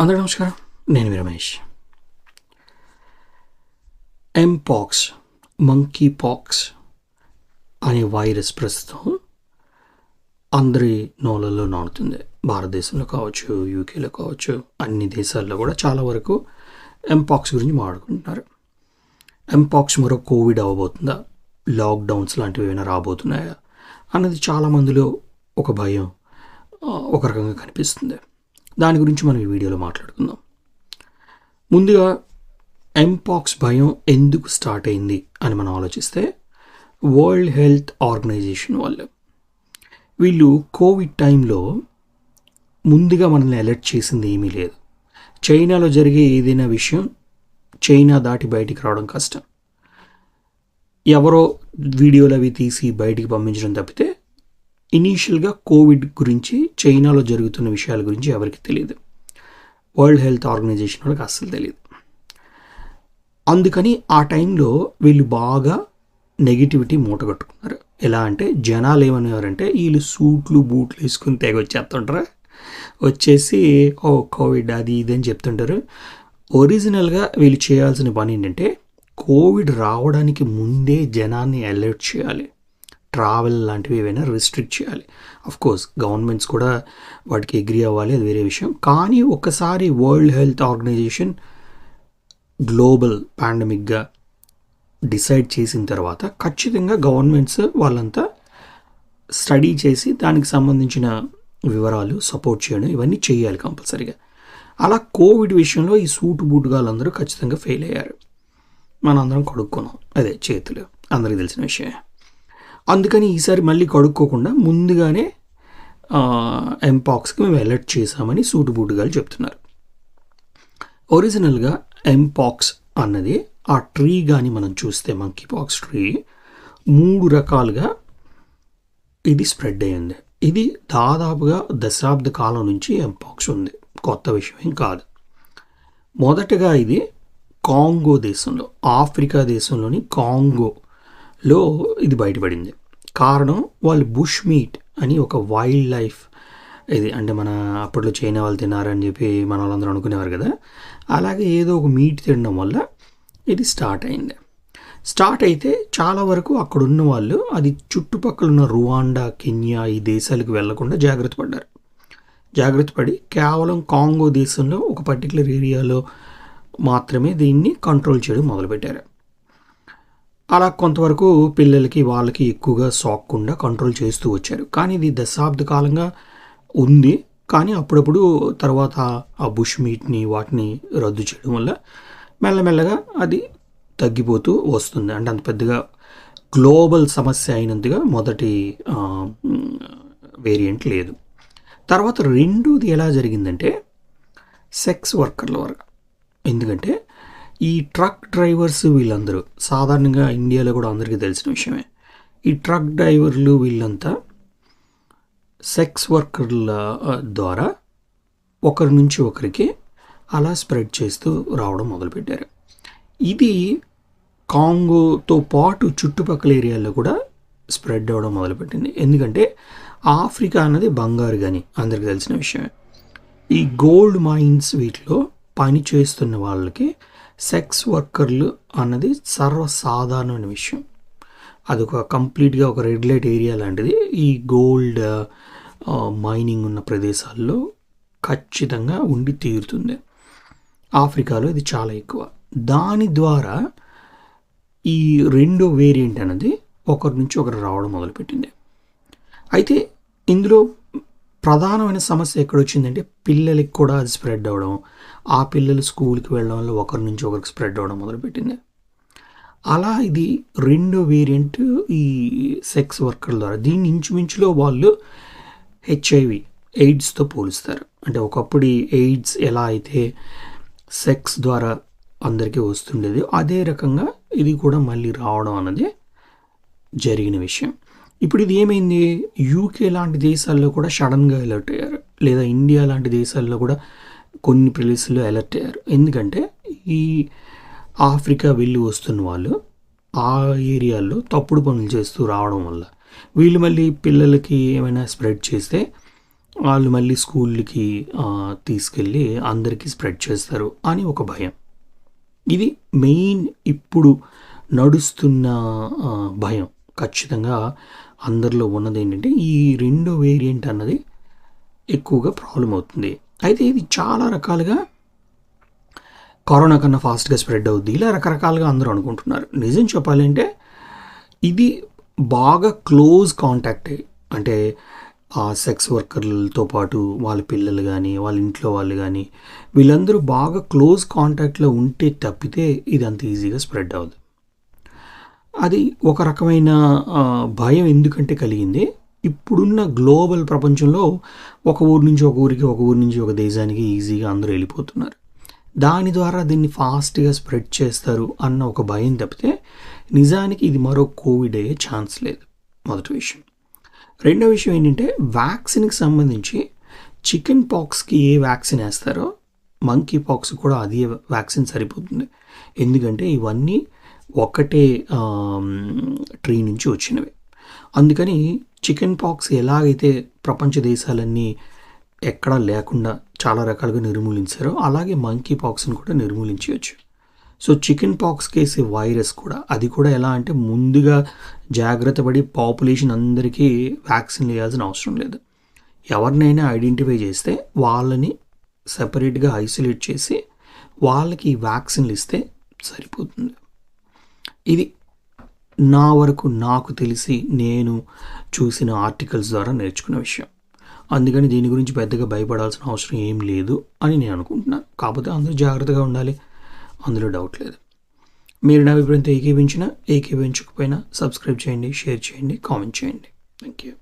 అందరూ నమస్కారం నేను మీ రమేష్. ఎంపాక్స్ మంకీ పాక్స్ అనే వైరస్ ప్రస్తుతం అందరి నోలల్లో నాడుతుంది భారతదేశంలో కావచ్చు యూకేలో కావచ్చు అన్ని దేశాల్లో కూడా చాలా వరకు ఎంపాక్స్ గురించి మాట్లాడుకుంటున్నారు. ఎంపాక్స్ మరో కోవిడ్ అవ్వబోతుందా? లాక్డౌన్స్ లాంటివి ఏమైనా రాబోతున్నాయా? అన్నది చాలా మందిలో ఒక భయం ఒక రకంగా కనిపిస్తుంది. దాని గురించి మనం ఈ వీడియోలో మాట్లాడుకుందాం. ముందుగా ఎంపాక్స్ భయం ఎందుకు స్టార్ట్ అయింది అని మనం ఆలోచిస్తే వరల్డ్ హెల్త్ ఆర్గనైజేషన్ వాళ్ళు వీళ్ళు కోవిడ్ టైంలో ముందుగా మనల్ని అలర్ట్ చేసింది ఏమీ లేదు. చైనాలో జరిగే ఏదైనా విషయం చైనా దాటి బయటికి రావడం కష్టం. ఎవరో వీడియోలు అవి తీసి బయటికి పంపించడం తప్పితే ఇనీషియల్గా కోవిడ్ గురించి చైనాలో జరుగుతున్న విషయాల గురించి ఎవరికి తెలియదు వరల్డ్ హెల్త్ ఆర్గనైజేషన్ వాళ్ళకి అస్సలు తెలియదు అందుకని ఆ టైంలో వీళ్ళు బాగా నెగిటివిటీ మూటగట్టుకున్నారు. ఎలా అంటే జనాలు ఏమనేవారంటే వీళ్ళు సూట్లు బూట్లు వేసుకుని తెగ వచ్చేస్తుంటారా? వచ్చేసి ఓ కోవిడ్ అది ఇది అని చెప్తుంటారు. ఒరిజినల్గా వీళ్ళు చేయాల్సిన పని ఏంటంటే కోవిడ్ రావడానికి ముందే జనాన్ని అలర్ట్ చేయాలి. ట్రావెల్ లాంటివి ఏవైనా రిస్ట్రిక్ట్ చేయాలి. అఫ్ కోర్స్ గవర్నమెంట్స్ కూడా వాటికి ఎగ్రీ అవ్వాలి అది వేరే విషయం. కానీ ఒకసారి వరల్డ్ హెల్త్ ఆర్గనైజేషన్ గ్లోబల్ పాండమిక్గా డిసైడ్ చేసిన తర్వాత ఖచ్చితంగా గవర్నమెంట్స్ వాళ్ళంతా స్టడీ చేసి దానికి సంబంధించిన వివరాలు సపోర్ట్ చేయడం ఇవన్నీ చేయాలి కంపల్సరీగా. అలా కోవిడ్ విషయంలో ఈ సూటు బూటుగాళ్ళందరూ ఖచ్చితంగా ఫెయిల్ అయ్యారు. మనందరం కడుక్కున్నాం. అదే చేతులు. అందరికీ తెలిసిన విషయమే. అందుకని ఈసారి మళ్ళీ కడుక్కోకుండా ముందుగానే ఎంపాక్స్కి మేము అలర్ట్ చేశామని సూటు బూటుగాలు చెప్తున్నారు. ఒరిజినల్గా ఎంపాక్స్ అన్నది ఆ ట్రీ కానీ మనం చూస్తే మంకీ పాక్స్ ట్రీ మూడు రకాలుగా ఇది స్ప్రెడ్ అయ్యింది. ఇది దాదాపుగా దశాబ్ద కాలం నుంచి ఎంపాక్స్ ఉంది. కొత్త విషయం ఏం కాదు. మొదటగా ఇది కాంగో దేశంలో ఆఫ్రికా దేశంలోని కాంగో లో ఇది బయటపడింది. కారణం వాళ్ళు బుష్ మీట్ అని ఒక వైల్డ్ లైఫ్ ఇది అంటే మన అప్పట్లో చైనా వాళ్ళు తిన్నారని చెప్పి మన వాళ్ళందరూ అనుకునేవారు కదా. అలాగే ఏదో ఒక మీట్ తినడం వల్ల ఇది స్టార్ట్ అయింది. స్టార్ట్ అయితే చాలా వరకు అక్కడ ఉన్న వాళ్ళు అది చుట్టుపక్కల ఉన్న రువాండా కెన్యా ఈ దేశాలకు వెళ్ళకుండా జాగ్రత్త పడ్డారు. జాగ్రత్త పడి కేవలం కాంగో దేశంలో ఒక పర్టికులర్ ఏరియాలో మాత్రమే దీన్ని కంట్రోల్ చేయడం మొదలుపెట్టారు. అలా కొంతవరకు పిల్లలకి వాళ్ళకి ఎక్కువగా సోకకుండా కంట్రోల్ చేస్తూ వచ్చారు. కానీ ఇది దశాబ్ద కాలంగా ఉంది. కానీ అప్పుడప్పుడు తర్వాత ఆ బుష్ మీట్ని వాటిని రద్దు చేయడం వల్ల మెల్లమెల్లగా అది తగ్గిపోతూ వస్తుంది. అంటే అంత పెద్దగా గ్లోబల్ సమస్య అయినంతగా మొదటి వేరియంట్ లేదు. తర్వాత రెండోది ఎలా జరిగిందంటే సెక్స్ వర్కర్ల వరకు. ఎందుకంటే ఈ ట్రక్ డ్రైవర్స్ వీళ్ళందరూ సాధారణంగా ఇండియాలో కూడా అందరికీ తెలిసిన విషయమే. ఈ ట్రక్ డ్రైవర్లు వీళ్ళంతా సెక్స్ వర్కర్ల ద్వారా ఒకరి నుంచి ఒకరికి అలా స్ప్రెడ్ చేస్తూ రావడం మొదలుపెట్టారు. ఇది కాంగోతో పాటు చుట్టుపక్కల ఏరియాల్లో కూడా స్ప్రెడ్ అవ్వడం మొదలుపెట్టింది. ఎందుకంటే ఆఫ్రికా అన్నది బంగారు కానీ అందరికీ తెలిసిన విషయమే. ఈ గోల్డ్ మైన్స్ వీటిలో పని చేస్తున్న వాళ్ళకి సెక్స్ వర్కర్లు అన్నది సర్వసాధారణమైన విషయం. అది ఒక కంప్లీట్గా ఒక రెడ్ లైట్ ఏరియా లాంటిది. ఈ గోల్డ్ మైనింగ్ ఉన్న ప్రదేశాల్లో ఖచ్చితంగా ఉండి తీరుతుంది. ఆఫ్రికాలో ఇది చాలా ఎక్కువ. దాని ద్వారా ఈ రెండో వేరియంట్ అనేది ఒకరి నుంచి ఒకరు రావడం మొదలుపెట్టింది. అయితే ఇందులో ప్రధానమైన సమస్య ఎక్కడ వచ్చిందంటే పిల్లలకి కూడా అది స్ప్రెడ్ అవ్వడం. ఆ పిల్లలు స్కూల్కి వెళ్ళడం వల్ల ఒకరి నుంచి ఒకరికి స్ప్రెడ్ అవ్వడం మొదలుపెట్టింది. అలా ఇది రెండో వేరియంట్ ఈ సెక్స్ వర్కర్ల ద్వారా దీన్ని ఇంచుమించులో వాళ్ళు హెచ్ఐవి ఎయిడ్స్తో పోలుస్తారు. అంటే ఒకప్పుడు ఎయిడ్స్ ఎలా అయితే సెక్స్ ద్వారా అందరికీ వస్తుండేది అదే రకంగా ఇది కూడా మళ్ళీ రావడం అన్నది జరిగిన విషయం. ఇప్పుడు ఇది ఏమైంది? యూకే లాంటి దేశాల్లో కూడా సడన్గా అలర్ట్ అయ్యారు. లేదా ఇండియా లాంటి దేశాల్లో కూడా కొన్ని ప్లేసుల్లో అలర్ట్ అయ్యారు. ఎందుకంటే ఈ ఆఫ్రికా వెళ్ళి వస్తున్న వాళ్ళు ఆ ఏరియాల్లో తప్పుడు పనులు చేస్తూ రావడం వల్ల. వీళ్ళు మళ్ళీ పిల్లలకి ఏమైనా స్ప్రెడ్ చేస్తే వాళ్ళు మళ్ళీ స్కూల్కి తీసుకెళ్ళి అందరికీ స్ప్రెడ్ చేస్తారు అని ఒక భయం. ఇది మెయిన్ ఇప్పుడు నడుస్తున్న భయం. ఖచ్చితంగా అందరిలో ఉన్నది ఏంటంటే ఈ రెండో వేరియంట్ అన్నది ఎక్కువగా ప్రాబ్లం అవుతుంది. అయితే ఇది చాలా రకాలుగా కరోనా కన్నా ఫాస్ట్గా స్ప్రెడ్ అవుద్ది. ఇలా రకరకాలుగా అందరూ అనుకుంటున్నారు. నిజం చెప్పాలంటే ఇది బాగా క్లోజ్ కాంటాక్ట్ అంటే ఆ సెక్స్ వర్కర్లతో పాటు వాళ్ళ పిల్లలు కానీ వాళ్ళ ఇంట్లో వాళ్ళు కానీ వీళ్ళందరూ బాగా క్లోజ్ కాంటాక్ట్లో ఉంటే తప్పితే ఇది అంత ఈజీగా స్ప్రెడ్ అవ్వదు. అది ఒక రకమైన భయం ఎందుకంటే కలిగింది. ఇప్పుడున్న గ్లోబల్ ప్రపంచంలో ఒక ఊరి నుంచి ఒక ఊరికి ఒక ఊరి నుంచి ఒక దేశానికి ఈజీగా అందరూ వెళ్ళిపోతున్నారు. దాని ద్వారా దీన్ని ఫాస్ట్గా స్ప్రెడ్ చేస్తారు అన్న ఒక భయం తప్పితే నిజానికి ఇది మరో కోవిడ్ అయ్యే ఛాన్స్ లేదు. మొదటి విషయం. రెండో విషయం ఏంటంటే వ్యాక్సిన్కి సంబంధించి చికెన్ పాక్స్కి ఏ వ్యాక్సిన్ వేస్తారో మంకీ పాక్స్ కూడా అదే వ్యాక్సిన్ సరిపోతుంది. ఎందుకంటే ఇవన్నీ ఒకటే ట్రీ నుంచి వచ్చినవి. అందుకని చికెన్ పాక్స్ ఎలాగైతే ప్రపంచ దేశాలన్నీ ఎక్కడా లేకుండా చాలా రకాలుగా నిర్మూలించారో అలాగే మంకీ పాక్స్ని కూడా నిర్మూలించవచ్చు. సో చికెన్ పాక్స్ కేసే వైరస్ కూడా అది కూడా ఎలా అంటే ముందుగా జాగ్రత్త పడి పాపులేషన్ అందరికీ వ్యాక్సిన్ వేయాల్సిన అవసరం లేదు. ఎవరినైనా ఐడెంటిఫై చేస్తే వాళ్ళని సపరేట్గా ఐసోలేట్ చేసి వాళ్ళకి వ్యాక్సిన్లు ఇస్తే సరిపోతుంది. ఇది నా వరకు నాకు తెలిసి నేను చూసిన ఆర్టికల్స్ ద్వారా నేర్చుకున్న విషయం. అందుకని దీని గురించి పెద్దగా భయపడాల్సిన అవసరం ఏం లేదు అని నేను అనుకుంటున్నాను. కాకపోతే అందరూ జాగ్రత్తగా ఉండాలి. అందులో డౌట్ లేదు. మీరు నా అభిప్రాయంతో ఏకీభించినా ఏకీభించకపోయినా సబ్స్క్రైబ్ చేయండి షేర్ చేయండి కామెంట్ చేయండి. Thank you